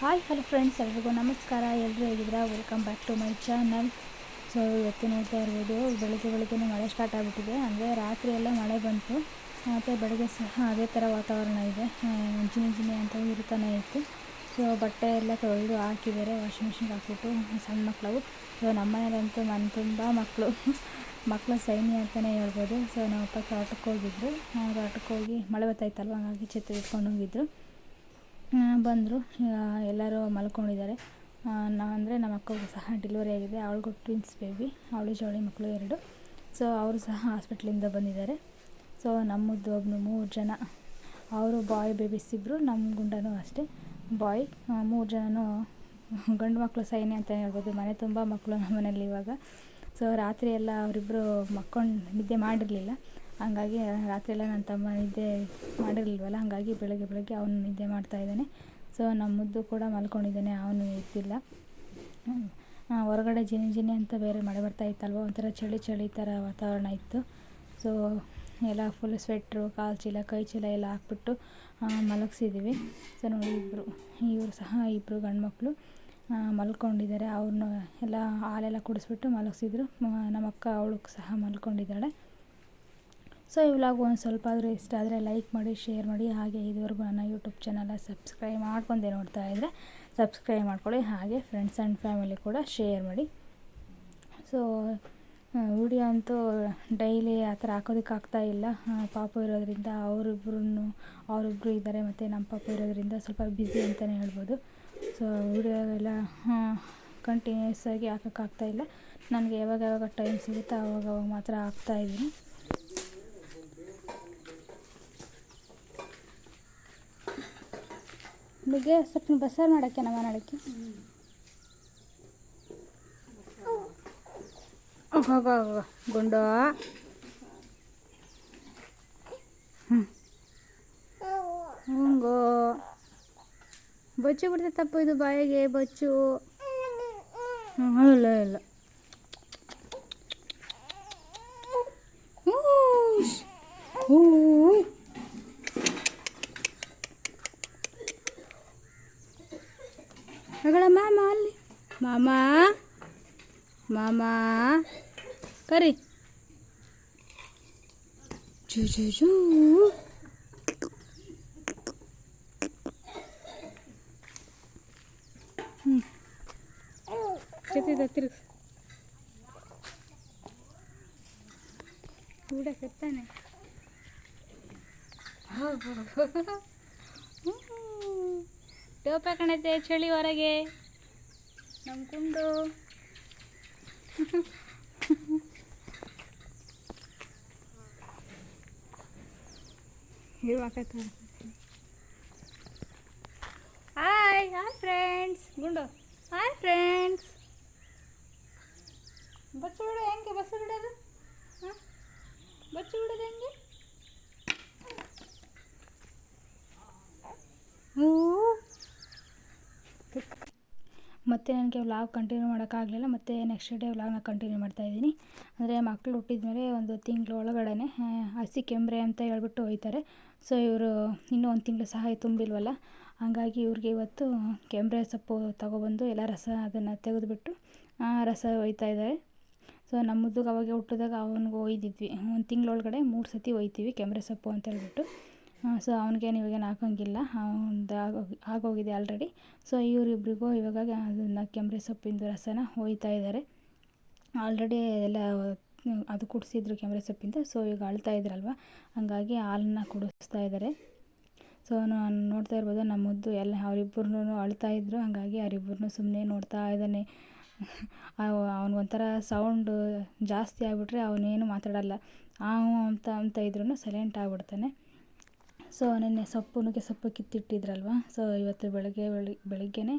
Hi hello friends ಎಲ್ರಿಗೂ ನಮಸ್ಕಾರ. ಎಲ್ಲರೂ ಹೇಗಿದ್ದೀರಾ? Welcome back to my channel so ಇವತ್ತು ನೋಡ್ತಾ ಇರ್ಬೋದು, ಬೆಳಗ್ಗೆ ಬೆಳಗ್ಗೆ ಮಳೆ ಸ್ಟಾರ್ಟ್ ಆಗಿಬಿಟ್ಟಿದೆ. ಅಂದರೆ ರಾತ್ರಿ ಎಲ್ಲ ಮಳೆ ಬಂತು. ಮತ್ತು ಬೆಳಗ್ಗೆ ಸಹ ಅದೇ ಥರ ವಾತಾವರಣ ಇದೆ. ಮುಂಚಿನ ಜಿನಿ ಅಂತ ಇರ್ತಾನೆ ಇತ್ತು. ಸೊ ಬಟ್ಟೆ ಎಲ್ಲ ತೊಳೆದು ಹಾಕಿದ್ದಾರೆ. ವಾಷಿಂಗ್ ಮಿಷಿನ್ಗೆ ಹಾಕ್ಬಿಟ್ಟು ಸಣ್ಣ ಮಕ್ಕಳು ಸೊ ನಮ್ಮ ಮನೇಲಂತೂ ಮನೆ ತುಂಬ ಮಕ್ಕಳು ಮಕ್ಕಳು ಸೈನಿ ಅಂತಲೇ ಹೇಳ್ಬೋದು. ಸೊ ನಮ್ಮ ಅಪ್ಪ ತೋಟಕ್ಕೆ ಹೋಗಿದ್ರು. ತೋಟಕ್ಕೆ ಹೋಗಿ ಮಳೆ ಬರ್ತಾಯಿತ್ತಲ್ವ ಹಂಗಾಗಿ ಚಿತ್ರ ಇಟ್ಕೊಂಡು ಹೋಗಿದ್ರು. ಬಂದರು. ಎಲ್ಲರೂ ಮಲ್ಕೊಂಡಿದ್ದಾರೆ. ನಾವು ಅಂದರೆ ನಮ್ಮ ಅಕ್ಕಗೂ ಸಹ ಡೆಲಿವರಿ ಆಗಿದೆ. ಅವಳಿಗೂ ಟ್ವಿನ್ಸ್ ಬೇಬಿ ಅವಳು ಜವಳಿ ಮಕ್ಕಳು ಎರಡು. ಸೊ ಅವರು ಸಹ ಹಾಸ್ಪಿಟ್ಲಿಂದ ಬಂದಿದ್ದಾರೆ. ಸೊ ನಮ್ಮದು ಒಬ್ಬನು ಮೂರು ಜನ. ಅವರು ಬಾಯ್ ಬೇಬಿಸ್ ಇಬ್ಬರು ನಮ್ಮ ಗುಂಡನೂ ಅಷ್ಟೇ. ಬಾಯ್ ಮೂರು ಜನನೂ ಗಂಡು ಮಕ್ಕಳು ಸೈನ್ಯ ಅಂತ ಹೇಳ್ಬೋದು. ಮನೆ ತುಂಬ ಮಕ್ಕಳು ನಮ್ಮ ಮನೇಲಿ ಇವಾಗ. ಸೊ ರಾತ್ರಿ ಎಲ್ಲ ಅವರಿಬ್ಬರು ಮಕ್ಕೊಂಡು ನಿದ್ದೆ ಮಾಡಿರಲಿಲ್ಲ. ಹಂಗಾಗಿ ರಾತ್ರಿಯೆಲ್ಲ ನನ್ನ ತಮ್ಮ ನಿದ್ದೆ ಮಾಡಿರಲಿಲ್ವಲ್ಲ, ಹಾಗಾಗಿ ಬೆಳಗ್ಗೆ ಬೆಳಗ್ಗೆ ಅವನು ನಿದ್ದೆ ಮಾಡ್ತಾ ಇದ್ದಾನೆ. ಸೊ ನಮ್ಮ ಮುದ್ದು ಕೂಡ ಮಲ್ಕೊಂಡಿದ್ದಾನೆ, ಅವನು ಎದ್ದಿಲ್ಲ. ಹೊರಗಡೆ ಜಿನಿ ಜಿನಿ ಅಂತ ಬೇರೆ ಮಳೆ ಬರ್ತಾ ಇತ್ತಲ್ವ, ಒಂಥರ ಚಳಿ ಚಳಿ ಥರ ವಾತಾವರಣ ಇತ್ತು. ಸೊ ಎಲ್ಲ ಫುಲ್ ಸ್ವೆಟ್ರು ಕಾಲು ಚೀಲ, ಕೈ ಚೀಲ ಎಲ್ಲ ಹಾಕ್ಬಿಟ್ಟು ಮಲಗಿಸಿದ್ದೀವಿ ಸೊ ನೋಡಿ ಇಬ್ಬರು ಇವರು ಸಹ ಇಬ್ಬರು ಗಂಡು ಮಕ್ಕಳು ಮಲ್ಕೊಂಡಿದ್ದಾರೆ. ಅವ್ರನ್ನ ಎಲ್ಲ ಹಾಲೆಲ್ಲ ಕುಡಿಸ್ಬಿಟ್ಟು ಮಲಗಿಸಿದ್ರು. ನಮ್ಮ ಅಕ್ಕ ಅವಳು ಸಹ ಮಲ್ಕೊಂಡಿದ್ದಾಳೆ. ಸೊ ಈ ವ್ಲಾಗ್ ಒಂದು ಸ್ವಲ್ಪ ಆದರೂ ಇಷ್ಟ ಆದರೆ ಲೈಕ್ ಮಾಡಿ ಶೇರ್ ಮಾಡಿ, ಹಾಗೆ ಇದುವರೆಗೂ ನನ್ನ ಯೂಟ್ಯೂಬ್ ಚಾನಲ ಸಬ್ಸ್ಕ್ರೈಬ್ ಮಾಡ್ಕೊಂಡೆ ನೋಡ್ತಾ ಇದ್ದರೆ ಸಬ್ಸ್ಕ್ರೈಬ್ ಮಾಡ್ಕೊಳ್ಳಿ, ಹಾಗೆ ಫ್ರೆಂಡ್ಸ್ ಆ್ಯಂಡ್ ಫ್ಯಾಮಿಲಿ ಕೂಡ ಶೇರ್ ಮಾಡಿ. ಸೊ ವಿಡಿಯೋ ಅಂತೂ ಡೈಲಿ ಆ ಥರ ಹಾಕೋದಕ್ಕೆ ಆಗ್ತಾ ಇಲ್ಲ. ಪಾಪ ಇರೋದ್ರಿಂದ ಅವರಿಬ್ರು ಅವರಿಬ್ರು ಇದ್ದಾರೆ ಮತ್ತು ನಮ್ಮ ಪಾಪ ಇರೋದ್ರಿಂದ ಸ್ವಲ್ಪ ಬ್ಯುಸಿ ಅಂತಲೇ ಹೇಳ್ಬೋದು. ಸೊ ವಿಡಿಯೋ ಎಲ್ಲ ಕಂಟಿನ್ಯೂಸ್ ಆಗಿ ಹಾಕೋಕ್ಕಾಗ್ತಾ ಇಲ್ಲ. ನನಗೆ ಯಾವಾಗ ಯಾವಾಗ ಟೈಮ್ ಸಿಗುತ್ತೋ ಅವಾಗ ಅವಾಗ ಮಾತ್ರ ಹಾಕ್ತಾಯಿದ್ದೀನಿ ನುಗ್ಗೆ ಸ್ವಲ್ಪ ಬಸ್ಸಾರು ಮಾಡೋಕ್ಕೆ ನಮ್ಮ ಮಾಡೋಕ್ಕೆ ಹೋಗೋ ಗುಂಡು. ಹ್ಞೂ ಬಚ್ಚು ಬಿಡ್ತೈತಪ್ಪ ತಪ್ಪು ಇದು ಬಾಯಿಗೆ, ಬಚ್ಚು. ಹ್ಞೂ ಇಲ್ಲ ಇಲ್ಲ ಹೂಶ್. ಹೂ ಮಗಳ ಮಾಮ ಅಲ್ಲಿ. ಮಾಮ ಮಾಮ ಕರಿ. ಜು ಜು ಜೂ. ಹ್ಞೂ ಜೊತೆ ತಿರುಗಿಸ್ ಕೂಡ ಕೆತ್ತಾನೆ. ಟೋಪ ಕಣತೆ ಚಳಿ ಹೊರಗೆ. ನಮ್ಮ ಕುಂಡು. ಹಾಯ್ ಹಾಯ್ ಫ್ರೆಂಡ್ಸ್ ಗುಂಡು. ಹಾಯ್ ಫ್ರೆಂಡ್ಸ್ ಬಚ್ಚು ಬಿಡು ಹೆಂಗೆ? ಬಸ್ಸು ಬಿಡೋದು? ಹಾಂ? ಬಚ್ಚು ಬಿಡೋದು ಹೆಂಗೆ ಹೂ ಮತ್ತೆ ನನಗೆ ವ್ಲಾಗ್ ಕಂಟಿನ್ಯೂ ಮಾಡೋಕ್ಕಾಗಲಿಲ್ಲ ಮತ್ತು ನೆಕ್ಸ್ಟ್ ಡೇ ವ್ಲಾಗ್ನ ಕಂಟಿನ್ಯೂ ಮಾಡ್ತಾಯಿದ್ದೀನಿ ಅಂದರೆ ಮಕ್ಕಳು ಹುಟ್ಟಿದ ಮೇಲೆ ಒಂದು ತಿಂಗಳು ಒಳಗಡೆ ಹಸಿ ಕೆಂಬ್ರೆ ಅಂತ ಹೇಳ್ಬಿಟ್ಟು ಹೋಯ್ತಾರೆ ಸೊ ಇವರು ಇನ್ನೂ ಒಂದು ತಿಂಗಳು ಸಹಾಯ ತುಂಬಿಲ್ವಲ್ಲ? ಹಾಗಾಗಿ ಇವ್ರಿಗೆ ಇವತ್ತು ಕೆಂಬ್ರೆ ಸೊಪ್ಪು ತಗೊಬಂದು ಎಲ್ಲ ರಸ ಅದನ್ನು ತೆಗೆದುಬಿಟ್ಟು ರಸ ಒಯ್ತಾ ಇದ್ದಾರೆ. ಸೊ ನಮ್ಮ ಮುದ್ದುಗೆ ಅವಾಗ ಹುಟ್ಟಿದಾಗ ಅವನಿಗೆ ಒಯ್ದಿದ್ವಿ. ಒಂದು ತಿಂಗಳೊಳಗಡೆ ಮೂರು ಸತಿ ಒಯ್ತೀವಿ ಕೆಂಬ್ರೆ ಸೊಪ್ಪು ಅಂತ ಹೇಳ್ಬಿಟ್ಟು. ಸೊ ಅವನಿಗೇನು ಇವಾಗೇನು ಹಾಕೋಂಗಿಲ್ಲ. ಅವ್ನ್ದು ಆಗೋಗಿ, ಆಗೋಗಿದೆ ಆಲ್ರೆಡಿ ಸೊ ಇವರಿಬ್ರಿಗೂ ಇವಾಗ ಅದನ್ನು ಕೆಂಬ್ರೆ ಸೊಪ್ಪಿಂದು ರಸನ ಒಯ್ತಾ ಇದ್ದಾರೆ ಆಲ್ರೆಡಿ ಎಲ್ಲ ಅದು ಕುಡಿಸಿದ್ರು ಕೆಂಬ್ರೆ ಸೊಪ್ಪಿಂದ ಸೊ ಈಗ ಅಳ್ತಾ ಇದ್ರಲ್ವ? ಹಂಗಾಗಿ ಹಾಲನ್ನ ಕುಡಿಸ್ತಾ ಇದ್ದಾರೆ ಸೊ ನಾನು ನೋಡ್ತಾ ಇರ್ಬೋದು ನಮ್ಮ ಮುದ್ದು ಎಲ್ಲ ಅವರಿಬ್ಬರನ್ನೂ ಅಳ್ತಾ ಇದ್ರು, ಹಾಗಾಗಿ ಅವರಿಬ್ಬರನ್ನೂ ಸುಮ್ಮನೆ ನೋಡ್ತಾ ಇದ್ದಾನೆ ಅವನಿಗೊಂಥರ ಸೌಂಡು ಜಾಸ್ತಿ ಆಗಿಬಿಟ್ರೆ ಅವನೇನು ಮಾತಾಡಲ್ಲ. ಆ ಅಂತ ಅಂತ ಇದ್ರೂ ಸೈಲೆಂಟ್ ಆಗಿಬಿಡ್ತಾನೆ. ಸೊ ನೆನ್ನೆ ಸೊಪ್ಪು ನುಗ್ಗೆ ಸೊಪ್ಪು ಕಿತ್ತಿಟ್ಟಿದ್ರಲ್ವ? ಸೊ ಇವತ್ತು ಬೆಳಗ್ಗೆ ಬೆಳಿ ಬೆಳಿಗ್ಗೆನೇ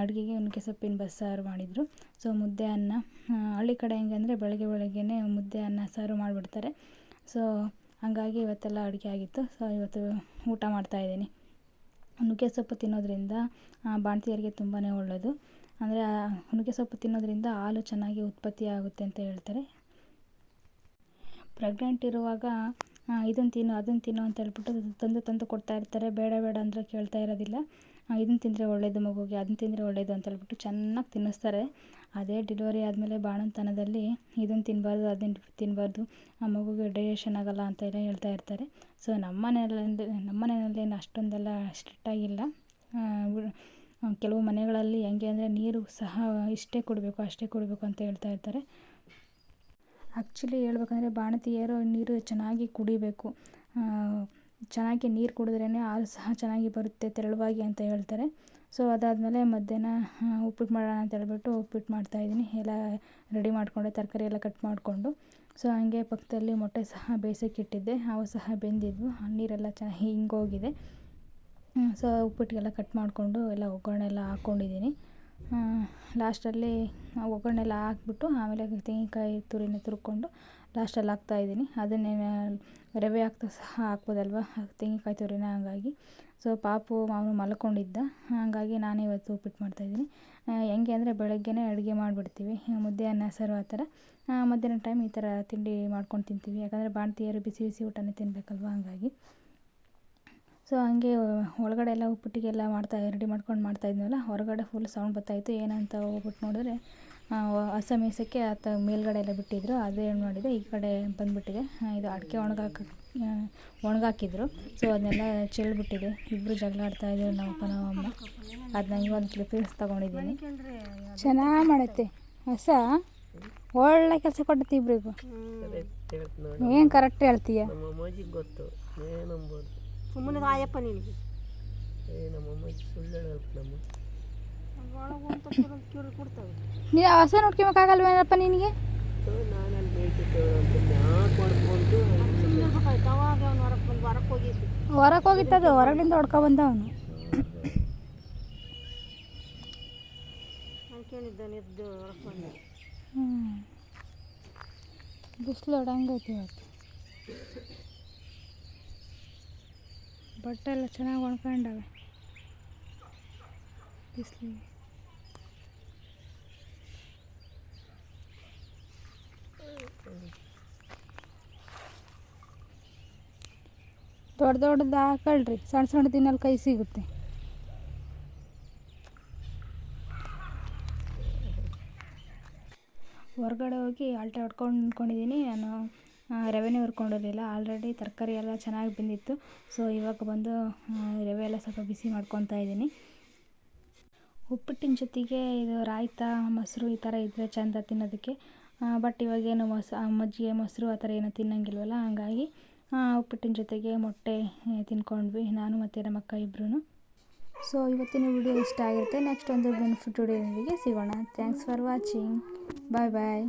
ಅಡುಗೆಗೆ ನುಗ್ಗೆ ಸೊಪ್ಪಿನ ಬಸ್ಸಾರು ಮಾಡಿದರು. ಸೊ ಮುದ್ದೆ ಅನ್ನ ಹಳ್ಳಿ ಕಡೆ ಹೆಂಗೆ ಅಂದರೆ ಬೆಳಗ್ಗೆ ಬೆಳಗ್ಗೆನೇ ಮುದ್ದೆ ಅನ್ನ ಸಾರು ಮಾಡಿಬಿಡ್ತಾರೆ. ಸೊ ಹಾಗಾಗಿ ಇವತ್ತೆಲ್ಲ ಅಡುಗೆ ಆಗಿತ್ತು. ಸೊ ಇವತ್ತು ಊಟ ಮಾಡ್ತಾಯಿದ್ದೀನಿ ನುಗ್ಗೆ ಸೊಪ್ಪು ತಿನ್ನೋದ್ರಿಂದ ಬಾಣ್ತಿಯರಿಗೆ ಬಾಣಂತಿಯರಿಗೆ ತುಂಬಾ ಒಳ್ಳೆಯದು ಅಂದರೆ ನುಗ್ಗೆ ಸೊಪ್ಪು ತಿನ್ನೋದ್ರಿಂದ ಹಾಲು ಚೆನ್ನಾಗಿ ಉತ್ಪತ್ತಿ ಆಗುತ್ತೆ ಅಂತ ಹೇಳ್ತಾರೆ. ಪ್ರೆಗ್ನೆಂಟ್ ಇರುವಾಗ ಇದನ್ನು ತಿನ್ನು ಅದನ್ನು ತಿನ್ನು ಅಂತ ಹೇಳ್ಬಿಟ್ಟು ತಂದು ತಂದು ಕೊಡ್ತಾ ಇರ್ತಾರೆ. ಬೇಡ ಬೇಡ ಅಂದರೆ ಕೇಳ್ತಾ ಇರೋದಿಲ್ಲ. ಇದನ್ನು ತಿಂದರೆ ಒಳ್ಳೆಯದು ಮಗುಗೆ ಅದನ್ನು ತಿಂದರೆ ಒಳ್ಳೆಯದು ಅಂತ ಹೇಳ್ಬಿಟ್ಟು ಚೆನ್ನಾಗಿ ತಿನ್ನಿಸ್ತಾರೆ. ಅದೇ ಡಿಲಿವರಿ ಆದಮೇಲೆ ಬಾಣಂತನದಲ್ಲಿ ಇದನ್ನು ತಿನ್ನಬಾರ್ದು ಅದನ್ನು ತಿನ್ನಬಾರ್ದು ಆ ಮಗುಗೆ ಡೈಜೆಷನ್ ಆಗೋಲ್ಲ ಅಂತ ಎಲ್ಲ ಹೇಳ್ತಾ ಇರ್ತಾರೆ. ಸೊ, ನಮ್ಮ ಮನೆಯಲ್ಲಿ ನಮ್ಮ ಮನೆಯಲ್ಲಿ ಏನು ಅಷ್ಟೊಂದೆಲ್ಲ ಸ್ಟ್ರಿಕ್ಟಾಗಿಲ್ಲ ಕೆಲವು ಮನೆಗಳಲ್ಲಿ ಹೆಂಗೆ ಅಂದರೆ ನೀರು ಸಹ ಇಷ್ಟೇ ಕುಡಬೇಕು, ಅಷ್ಟೇ ಕುಡಬೇಕು ಅಂತ ಹೇಳ್ತಾ ಇರ್ತಾರೆ. ಆ್ಯಕ್ಚುಲಿ ಹೇಳ್ಬೇಕಂದ್ರೆ ಬಾಣಂತಿಯರು ನೀರು ಚೆನ್ನಾಗಿ ಕುಡಿಬೇಕು. ಚೆನ್ನಾಗಿ ನೀರು ಕುಡಿದ್ರೇ ಹಾಲು ಸಹ ಚೆನ್ನಾಗಿ ಬರುತ್ತೆ ತೆಳುವಾಗಿ ಅಂತ ಹೇಳ್ತಾರೆ. ಸೊ ಅದಾದಮೇಲೆ ಮಧ್ಯಾಹ್ನ ಉಪ್ಪಿಟ್ಟು ಮಾಡೋಣ ಅಂತ ಹೇಳ್ಬಿಟ್ಟು ಉಪ್ಪಿಟ್ಟು ಮಾಡ್ತಾಯಿದ್ದೀನಿ ಎಲ್ಲ ರೆಡಿ ಮಾಡಿಕೊಂಡೆ ತರಕಾರಿ ಎಲ್ಲ ಕಟ್ ಮಾಡಿಕೊಂಡು. ಸೊ ಹಂಗೆ ಪಕ್ಕದಲ್ಲಿ ಮೊಟ್ಟೆ ಸಹ ಬೇಯಿಸೋಕ್ಕಿಟ್ಟಿದ್ದೆ ಅವು ಸಹ ಬೆಂದಿದ್ವು. ನೀರೆಲ್ಲ ಚೆನ್ನಾಗಿ ಹಿಂಗೋಗಿದೆ. ಸೊ ಉಪ್ಪಿಟ್ಟಿಗೆಲ್ಲ ಕಟ್ ಮಾಡಿಕೊಂಡು ಎಲ್ಲ ಒಗ್ಗರಣೆ ಎಲ್ಲ ಹಾಕ್ಕೊಂಡಿದ್ದೀನಿ ಲಾಸ್ಟಲ್ಲಿ ಒಗ್ಗರಣೆ ಎಲ್ಲ ಹಾಕ್ಬಿಟ್ಟು ಆಮೇಲೆ ತೆಂಗಿನಕಾಯಿ ತುರಿನ ತುರ್ಕೊಂಡು ಲಾಸ್ಟಲ್ಲಿ ಹಾಕ್ತಾಯಿದ್ದೀನಿ ಅದನ್ನೇ ರವೆ ಹಾಕ್ತಾ ಸಹ ಹಾಕ್ಬೋದಲ್ವ? ತೆಂಗಿನಕಾಯಿ ತುರಿನ ಹಾಗಾಗಿ. ಸೊ ಪಾಪು ಅವನು ಮಲ್ಕೊಂಡಿದ್ದ. ಹಾಗಾಗಿ ನಾನೇ ಇವತ್ತು ಉಪ್ಪಿಟ್ಟು ಮಾಡ್ತಾಯಿದ್ದೀನಿ ಹೆಂಗೆ ಅಂದರೆ ಬೆಳಗ್ಗೆನೇ ಅಡುಗೆ ಮಾಡಿಬಿಡ್ತೀವಿ. ಮುದ್ದೆ ಅನ್ನ ಸಾರು ಆ ಥರ. ಮಧ್ಯಾಹ್ನ ಟೈಮ್ ಈ ಥರ ತಿಂಡಿ ಮಾಡ್ಕೊಂಡು ತಿಂತೀವಿ. ಯಾಕಂದರೆ ಬಾಣಂತಿಯರು ಬಿಸಿ ಬಿಸಿ ಊಟನೇ ತಿನ್ನಬೇಕಲ್ವ ಹಾಗಾಗಿ. ಸೊ ಹಂಗೆ ಒಳಗಡೆ ಎಲ್ಲ ಉಪ್ಪಿಟ್ಟಿಗೆಲ್ಲ ಮಾಡ್ತಾ ರೆಡಿ ಮಾಡ್ಕೊಂಡು ಮಾಡ್ತಾಯಿದ್ನಲ್ಲ ಹೊರಗಡೆ ಫುಲ್ ಸೌಂಡ್ ಬರ್ತಾಯಿತ್ತು ಏನಂತ ಹೋಗ್ಬಿಟ್ಟು ನೋಡಿದ್ರೆ ಹಸ ಮೇಯ್ಸೋಕ್ಕೆ ಆತ ಮೇಲ್ಗಡೆ ಎಲ್ಲ ಬಿಟ್ಟಿದ್ರು. ಅದೇ ಏನು ಮಾಡಿದೆ ಈ ಕಡೆ ಬಂದುಬಿಟ್ಟಿದೆ. ಇದು ಅಡಿಕೆ ಒಣಗಾಕ ಒಣಗಾಕಿದ್ರು. ಸೊ ಅದನ್ನೆಲ್ಲ ಚೆಲ್ಬಿಟ್ಟಿದೆ. ಇಬ್ಬರು ಜಗಳ ಆಡ್ತಾಯಿದ್ರು ನಮ್ಮಪ್ಪ ನಮ್ಮಮ್ಮ. ಅದನ್ನ ಒಂದು ಕ್ಲಿಪ್ಪಿಂಗ್ಸ್ ತೊಗೊಂಡಿದ್ದೀನಿ. ಚೆನ್ನಾಗಿ ಮಾಡುತ್ತೆ. ಹಸ ಒಳ್ಳೆ ಕೆಲಸ ಕೊಡುತ್ತೆ ಇಬ್ಬರಿಗೂ ಏನು ಕರೆಕ್ಟ್ ಹೇಳ್ತೀಯ? ಗೊತ್ತು. ಸುಮ್ಮನೆ ಆಯಪ್ಪ ನಿನಗೆ. ಏ ನಮ್ಮ ಅಮ್ಮಾಜಿ ಸುಳ್ಳು ಹೇಳಲ್ಕ ನಮ್ಮ ನೀ ನೀನು ಹಸ ನೋಡ್ಕೊಬೇಕಾಗಲ್ವೇನಪ್ಪ ನಿನಗೆ? ಅಲ್ಲಿ ಬೇಯ್ತಿದ್ದೇವೆ ಅಂತ ಯಾಕೆ ಮಾಡ್ಕೊಂಡು ಅವಾಗ ಅವ್ನು ಹೊರಗೆ ಬಂದು ಹೊರಗೆ ಹೋಗಿದ್ದು ಹೊರಗೆ ಹೋಗಿತ್ತದು ಹೊರಗಿಂದ ಹೊಡ್ಕೊ ಬಂದವನು ಅನ್ಕೊಂಡಿದ್ದಾನೆ ಎದ್ದು ಹೊರಗೆ ಬಂದು. ಹ್ಞೂ ಬಿಸಿಲು ಹೊಡಂಗೈತಿ ಇವತ್ತು. ಬಟ್ಟೆ ಎಲ್ಲ ಚೆನ್ನಾಗಿ ಒಣ್ಕೊಂಡವೆ. ಬಿಸಿಲಿಗೆ. ದೊಡ್ಡ ದೊಡ್ಡದು ಹಾಕೊಳ್ರಿ. ಸಣ್ಣ ಸಣ್ಣ ದಿನಲ್ಲಿ ಕೈ ಸಿಗುತ್ತೆ. ಹೊರಗಡೆ ಹೋಗಿ ಆಲ್ಟೆ ಹೊಡ್ಕೊಂಡು ನಿಂತ್ಕೊಂಡಿದ್ದೀನಿ ನಾನು ರವೆನೇ ಹುರ್ಕೊಂಡಿರಲಿಲ್ಲ. ಆಲ್ರೆಡಿ ತರಕಾರಿ ಎಲ್ಲ ಚೆನ್ನಾಗಿ ಬೆಂದಿತ್ತು. ಸೊ ಇವಾಗ ಬಂದು ರವೆ ಎಲ್ಲ ಸ್ವಲ್ಪ ಬಿಸಿ ಮಾಡ್ಕೊತಾ ಇದ್ದೀನಿ. ಉಪ್ಪಿಟ್ಟಿನ ಜೊತೆಗೆ ಇದು ರಾಯ್ತ, ಮೊಸರು ಈ ಥರ ಇದ್ದರೆ ಚೆಂದ ತಿನ್ನೋದಕ್ಕೆ. ಬಟ್ ಇವಾಗೇನು ಮೊಸ ಮಜ್ಜಿಗೆ ಮೊಸರು ಆ ಥರ ಏನೂ ತಿನ್ನಂಗಿಲ್ವಲ್ಲ? ಹಾಗಾಗಿ ಉಪ್ಪಿಟ್ಟಿನ ಜೊತೆಗೆ ಮೊಟ್ಟೆ ತಿನ್ಕೊಂಡ್ವಿ. ನಾನು ಮತ್ತು ನಮ್ಮ ಅಕ್ಕ ಇಬ್ಬರೂ ಸೊ ಇವತ್ತಿನ ವಿಡಿಯೋ ಇಷ್ಟ ಆಗಿರುತ್ತೆ. ನೆಕ್ಸ್ಟ್ ಒಂದು ಬೆನಿಫಿಟ್ ವಿಡಿಯೋದೊಂದಿಗೆ ಸಿಗೋಣ. Thanks for watching bye bye